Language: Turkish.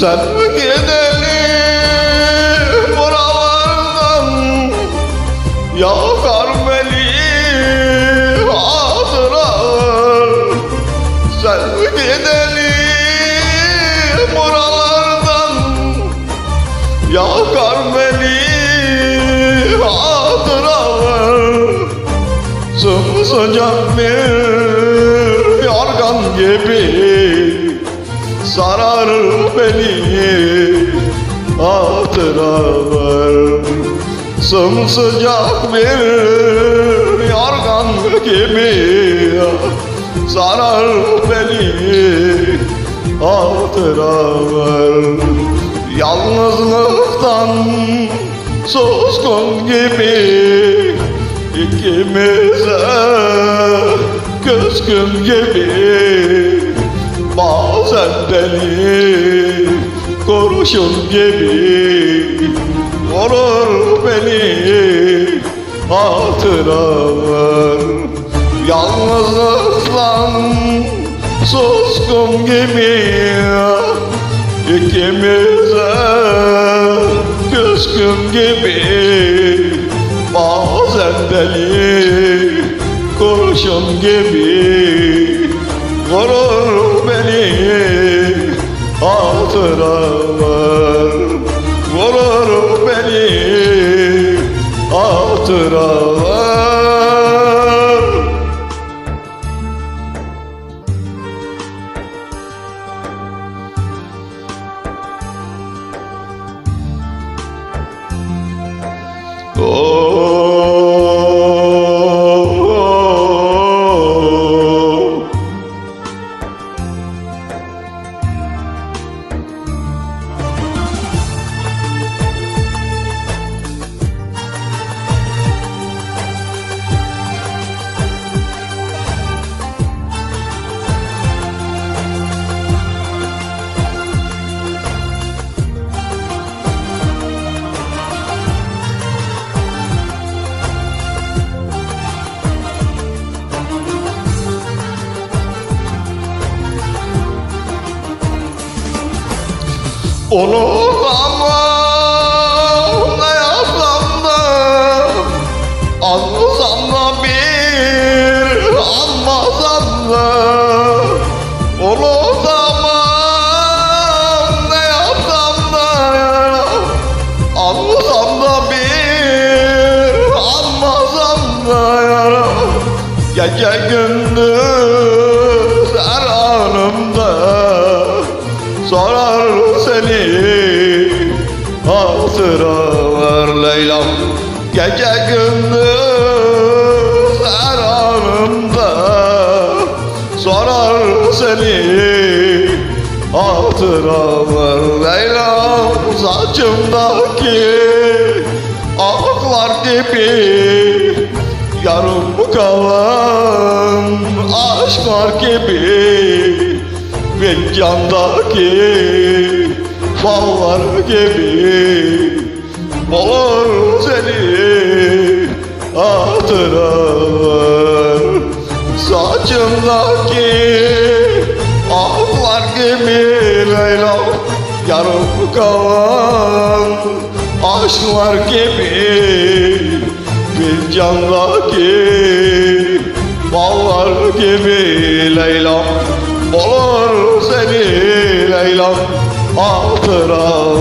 Sen gidelim buralardan Yakar beni hatıralar Sen gidelim buralardan Yakar beni hatıralar Sımsıcak bir yorgan gibi Sarar beni hatıralar. Sımsıcak bir yorgan gibi Sarar beni hatıralar. Yalnızlıktan suskun gibi İkimize küskün gibi Bazen deli kurşun gibi Vurur beni hatıralar Yalnızlıktan suskun gibi İkimize küskün gibi Bazen deli kurşun gibi Vurur beni hatıralar Vurur beni hatıralar Unutamam ne yapsam da Anlasam da bir anmasam da Unutamam ne yapsam da Anlasam da bir anmasam da Gece gündüz her anımda. Sorar seni hatıralar Leyla'm. Gece gündüz her anımda Sorar seni hatıralar Leyla'm. Saçımdaki aklar gibi Yarım kalan aşklar gibi Fincandaki ballar gibi Olur seni hatıralar Saçımdaki aklar gibi Leyla Yarım kalan aşklar gibi Fincandaki ballar gibi Leyla hatıralar